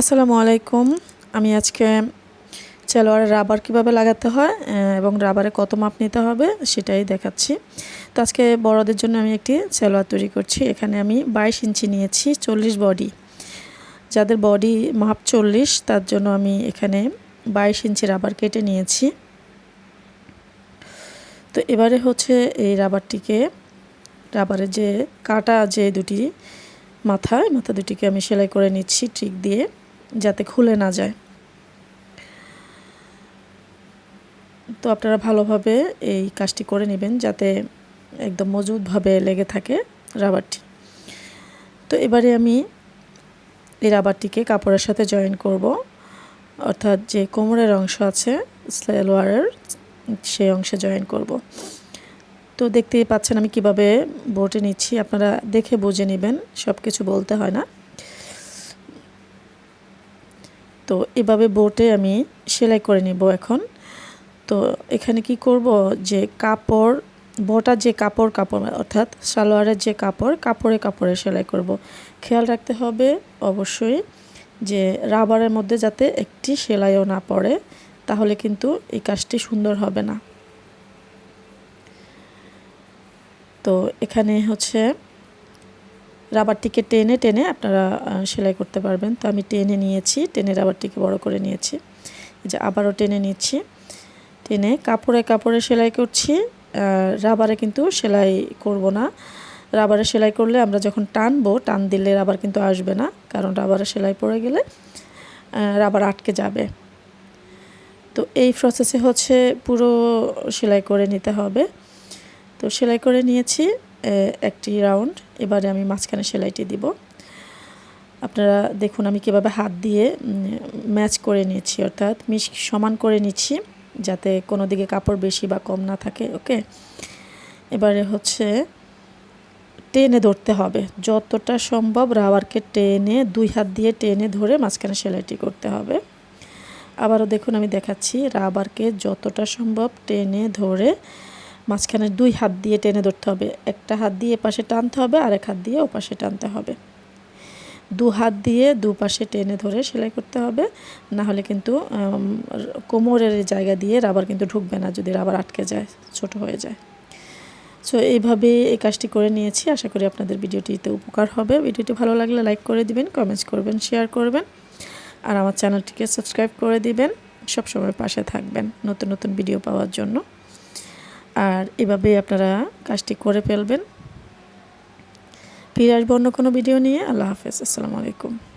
আসসালামু আলাইকুম। আমি আজকে চেলোয়ারের রাবার কীভাবে লাগাতে হয় এবং রাবারে কত মাপ নিতে হবে সেটাই দেখাচ্ছি। তো আজকে বড়দের জন্য আমি একটি চেলোয়ার তৈরি করছি। এখানে আমি বাইশ ইঞ্চি নিয়েছি, চল্লিশ বডি। যাদের বডি মাপ চল্লিশ, তার জন্য আমি এখানে বাইশ ইঞ্চি রাবার কেটে নিয়েছি। তো এবারে হচ্ছে এই রাবারটিকে, রাবারের যে কাটা যে দুটি মাথায় মাথা দুটিকে আমি সেলাই করে নিচ্ছি ট্রিক দিয়ে। যাতে খুলে না যায়। তো আপনারা ভালোভাবে এই কাজটি করে নেবেন যাতে একদম মজবুতভাবে লেগে থাকে রাবারটি। তো এবারে আমি এই রাবারটিকে কাপড়ের সাথে জয়েন করব। অর্থাৎ যে কোমরের অংশ আছে, সেলোয়ারের, সেই অংশে জয়েন করব। তো দেখতেই পাচ্ছেন আমি কীভাবে বোটে নিচ্ছি। আপনারা দেখে বুঝে নেবেন সব কিছু বলতে হয় না। তো এভাবে বোটে আমি সেলাই করে নেব এখন। তো এখানে কি করব? যে কাপড়, বোটার যে কাপড় কাপড়, অর্থাৎ সালোয়ারের যে কাপড়, কাপড়ে কাপড়ে সেলাই করব। খেয়াল রাখতে হবে অবশ্যই যে রাবারের মধ্যে যাতে একটি সেলাইও না পড়ে, তাহলে কিন্তু এই কাজটি সুন্দর হবে না। তো এখানে হচ্ছে রাবারটিকে টেনে টেনে আপনারা সেলাই করতে পারবেন। তো আমি টেনে নিয়েছি, টেনে রাবারটিকে বড় করে নিয়েছি। যে আবারও টেনে নিচ্ছি। টেনে কাপড়ে কাপড়ে সেলাই করছি। রাবারে কিন্তু সেলাই করব না। রাবারে সেলাই করলে আমরা যখন টানবো, টান দিলে রাবার কিন্তু আসবে না, কারণ রাবারে সেলাই পড়ে গেলে রাবার আটকে যাবে। তো এই প্রসেসে হচ্ছে পুরো সেলাই করে নিতে হবে। তো সেলাই করে নিয়েছি। একটি রাউন্ড। এবারে আমি মাঝখানে সেলাইটি দিব। আপনারা দেখুন আমি কীভাবে হাত দিয়ে ম্যাচ করে নিয়েছি অর্থাৎ মিশ সমান করে নিচ্ছি, যাতে কোনো দিকে কাপড় বেশি বা কম না থাকে, ওকে? এবারে হচ্ছে টেনে ধরতে হবে। যতটা সম্ভব রাবারকে টেনে, দুই হাত দিয়ে টেনে ধরে মাঝখানে সেলাইটি করতে হবে। আবারও দেখুন আমি দেখাচ্ছি রাবারকে যতটা সম্ভব টেনে ধরে মাঝখানে দুই হাত দিয়ে টেনে ধরতে হবে। একটা হাত দিয়ে পাশে টানতে হবে আর এক হাত দিয়ে ও পাশে টানতে হবে। দু হাত দিয়ে দু পাশে টেনে ধরে সেলাই করতে হবে। না হলে কিন্তু কোমরের জায়গা দিয়ে রাবার কিন্তু ঢুকবে না যদি রাবার আটকে যায়, ছোট হয়ে যায়। সো এইভাবে এই কাজটি করে নিয়েছি। আশা করি আপনাদের ভিডিওটিতে উপকার হবে। ভিডিওটি ভালো লাগলে লাইক করে দিবেন কমেন্টস করবেন শেয়ার করবেন। আর আমার চ্যানেলটিকে সাবস্ক্রাইব করে দিবেন। সবসময় পাশে থাকবেন নতুন নতুন ভিডিও পাওয়ার জন্য। আর এভাবে আপনারা কাজটি করে ফেলবেন। ফিরে আসব অন্য কোনো ভিডিও নিয়ে। আল্লাহ হাফেজ। আসসালামু আলাইকুম।